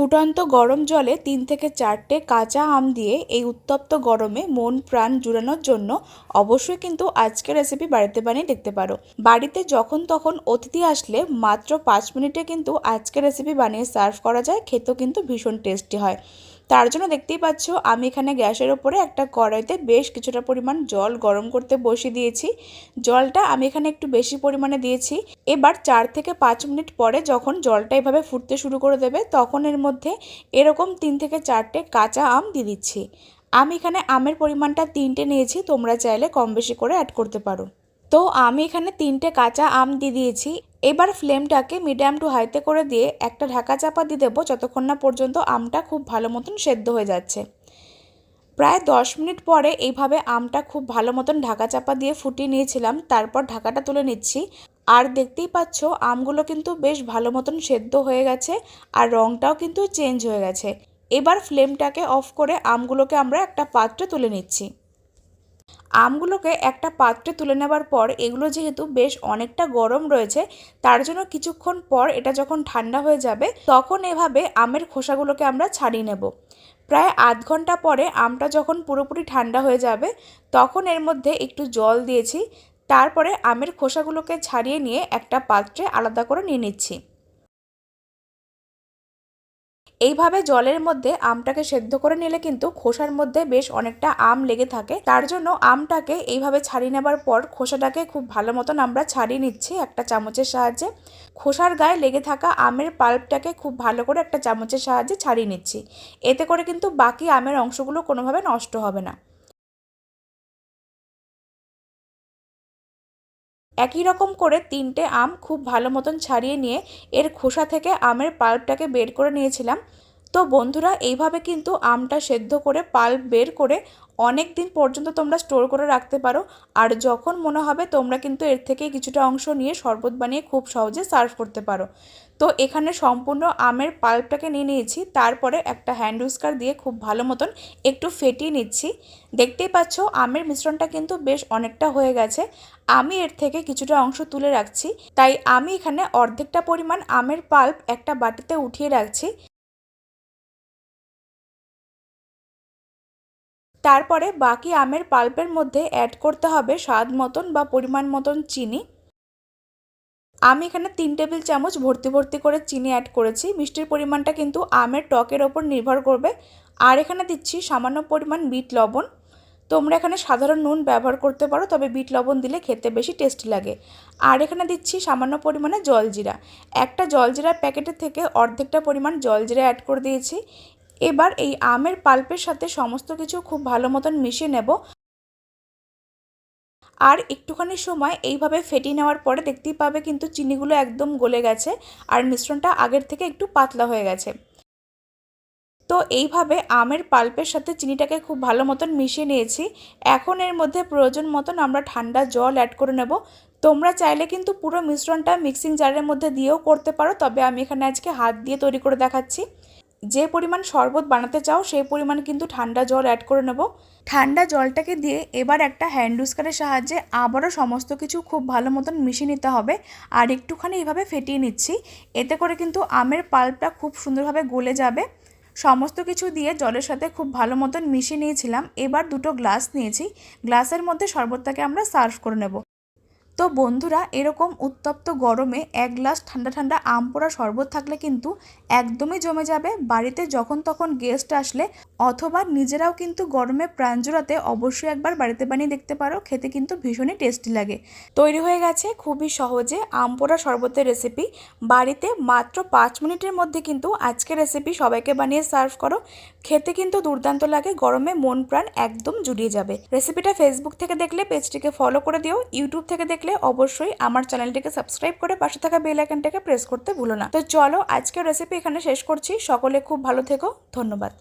ফুটন্ত গরম জলে তিন থেকে চারটে কাঁচা আম দিয়ে এই উত্তপ্ত গরমে মন প্রাণ জুড়ানোর জন্য অবশ্যই কিন্তু আজকের রেসিপি বাড়িতে বানিয়ে দেখতে পারো। বাড়িতে যখন তখন অতিথি আসলে মাত্র পাঁচ মিনিটে কিন্তু আজকের রেসিপি বানিয়ে সার্ভ করা যায়, খেতেও কিন্তু ভীষণ টেস্টি হয়। তার জন্য দেখতেই পাচ্ছ, আমি এখানে গ্যাসের ওপরে একটা কড়াইতে বেশ কিছুটা পরিমাণ জল গরম করতে বসিয়ে দিয়েছি। জলটা আমি এখানে একটু বেশি পরিমাণে দিয়েছি। এবার চার থেকে পাঁচ মিনিট পরে যখন জলটা এভাবে ফুটতে শুরু করে দেবে, তখন এর মধ্যে এরকম তিন থেকে চারটে কাঁচা আম দিয়ে দিচ্ছি। আমি এখানে আমের পরিমাণটা তিনটে নিয়েছি, তোমরা চাইলে কম বেশি করে অ্যাড করতে পারো। তো আমি এখানে তিনটে কাঁচা আম দিয়ে দিয়েছি। এবার ফ্লেমটাকে মিডিয়াম টু হাইতে করে দিয়ে একটা ঢাকা চাপা দিয়ে দেবো যতক্ষণ না পর্যন্ত আমটা খুব ভালো মতন সেদ্ধ হয়ে যাচ্ছে। প্রায় দশ মিনিট পরে এইভাবে আমটা খুব ভালো মতন ঢাকা চাপা দিয়ে ফুটিয়ে নিয়েছিলাম। তারপর ঢাকাটা তুলে নিচ্ছি। আর দেখতেই পাচ্ছ, আমগুলো কিন্তু বেশ ভালো মতন সেদ্ধ হয়ে গেছে আর রঙটাও কিন্তু চেঞ্জ হয়ে গেছে। এবার ফ্লেমটাকে অফ করে আমগুলোকে আমরা একটা পাত্রে তুলে নিচ্ছি। আমগুলোকে একটা পাত্রে তুলে নেবার পর এগুলো যেহেতু বেশ অনেকটা গরম রয়েছে, তার জন্য কিছুক্ষণ পর এটা যখন ঠান্ডা হয়ে যাবে, তখন এভাবে আমের খোসাগুলোকে আমরা ছাড়িয়ে নেব। প্রায় আধ ঘণ্টা পরে আমটা যখন পুরোপুরি ঠান্ডা হয়ে যাবে, তখন এর মধ্যে একটু জল দিয়েছি, তারপরে আমের খোসাগুলোকে ছাড়িয়ে নিয়ে একটা পাত্রে আলাদা করে নিয়ে নিচ্ছি। এইভাবে জলের মধ্যে আমটাকে সেদ্ধ করে নিলে কিন্তু খোসার মধ্যে বেশ অনেকটা আম লেগে থাকে। তার জন্য আমটাকে এইভাবে ছাড়িয়ে নেবার পর খোসাটাকে খুব ভালো মতন আমরা ছাড়িয়ে নিচ্ছি একটা চামচের সাহায্যে। খোসার গায়ে লেগে থাকা আমের পাল্পটাকে খুব ভালো করে একটা চামচের সাহায্যে ছাড়িয়ে নিচ্ছি। এতে করে কিন্তু বাকি আমের অংশগুলো কোনোভাবে নষ্ট হবে না। একই রকম করে তিনটে আম খুব ভালো মতন ছাড়িয়ে নিয়ে এর খোসা থেকে আমের পাল্পটাকে বের করে নিয়েছিলাম। তো বন্ধুরা, এইভাবে কিন্তু আমটা সেদ্ধ করে পাল্প বের করে অনেক দিন পর্যন্ত তোমরা স্টোর করে রাখতে পারো। আর যখন মনে হবে, তোমরা কিন্তু এর থেকে কিছুটা অংশ নিয়ে শরবত বানিয়ে খুব সহজে সার্ভ করতে পারো। তো এখানে সম্পূর্ণ আমের পাল্পটাকে নিয়ে নিয়েছি, তারপরে একটা হ্যান্ড উস্কার দিয়ে খুব ভালো মতন একটু ফেটিয়ে নিচ্ছি। দেখতেই পাচ্ছ, আমের মিশ্রণটা কিন্তু বেশ অনেকটা হয়ে গেছে। আমি এর থেকে কিছুটা অংশ তুলে রাখছি। তাই আমি এখানে অর্ধেকটা পরিমাণ আমের পাল্প একটা বাটিতে উঠিয়ে রাখছি। তারপরে বাকি আমের পাল্পের মধ্যে অ্যাড করতে হবে স্বাদ মতন বা পরিমাণ মতন চিনি। আমি এখানে তিন টেবিল চামচ ভর্তি ভর্তি করে চিনি অ্যাড করেছি। মিষ্টির পরিমাণটা কিন্তু আমের টকের ওপর নির্ভর করবে। আর এখানে দিচ্ছি সামান্য পরিমাণ বিট লবণ। তোমরা এখানে সাধারণ নুন ব্যবহার করতে পারো, তবে বিট লবণ দিলে খেতে বেশি টেস্টি লাগে। আর এখানে দিচ্ছি সামান্য পরিমাণে জলজিরা। একটা জলজিরার প্যাকেটের থেকে অর্ধেকটা পরিমাণ জলজিরা অ্যাড করে দিয়েছি। এবার এই আমের পাল্পের সাথে সমস্ত কিছু খুব ভালো মতন মিশিয়ে নেব। আর একটুখানি সময় এইভাবে ফেটিয়ে নেওয়ার পরে দেখতেই পাবে কিন্তু চিনিগুলো একদম গলে গেছে আর মিশ্রণটা আগের থেকে একটু পাতলা হয়ে গেছে। তো এইভাবে আমের পাল্পের সাথে চিনিটাকে খুব ভালো মতন মিশিয়ে নিয়েছি। এখন এর মধ্যে প্রয়োজন মতন আমরা ঠান্ডা জল অ্যাড করে নেব। তোমরা চাইলে কিন্তু পুরো মিশ্রণটা মিক্সিং জারের মধ্যে দিয়েও করতে পারো, তবে আমি এখানে আজকে হাত দিয়ে তৈরি করে দেখাচ্ছি। যে পরিমাণ শরবত বানাতে চাও, সেই পরিমাণ কিন্তু ঠান্ডা জল অ্যাড করে নেব। ঠান্ডা জলটাকে দিয়ে এবার একটা হ্যান্ড উস্কারের সাহায্যে আবারও সমস্ত কিছু খুব ভালো মতন মিশিয়ে নিতে হবে। আর একটুখানি এইভাবে ফেটিয়ে নিচ্ছি। এতে করে কিন্তু আমের পাল্পটা খুব সুন্দরভাবে গলে যাবে। সমস্ত কিছু দিয়ে জলের সাথে খুব ভালো মতন মিশিয়ে নিয়েছিলাম। এবার দুটো গ্লাস নিয়েছি। গ্লাসের মধ্যে শরবতটাকে আমরা সার্ভ করে নেব। তো বন্ধুরা, এরকম উত্তপ্ত গরমে এক গ্লাস ঠান্ডা ঠান্ডা আম পোড়া শরবত থাকলে কিন্তু একদমই জমে যাবে। বাড়িতে যখন তখন গেস্ট আসলে অথবা নিজেরাও কিন্তু গরমে প্রাণ অবশ্যই একবার বাড়িতে বানিয়ে দেখতে পারো, খেতে কিন্তু ভীষণই টেস্টি লাগে। তৈরি হয়ে গেছে খুবই সহজে আম পোড়া শরবতের রেসিপি বাড়িতে মাত্র পাঁচ মিনিটের মধ্যে কিন্তু আজকের রেসিপি সবাইকে বানিয়ে সার্ভ করো। খেতে কিন্তু দুর্দান্ত লাগে, গরমে মন প্রাণ একদম জুড়িয়ে যাবে। রেসিপিটা ফেসবুক থেকে দেখলে পেজটিকে ফলো করে দিও ইউটিউব থেকে দেখলে অবশ্যই আমার চ্যানেলটিকে সাবস্ক্রাইব করে পাশে থাকা বেল আইকনটাকে প্রেস করতে ভুলো না। তো চলো আজকের রেসিপি এখানে শেষ করছি। সকলে খুব ভালো থেকো। ধন্যবাদ।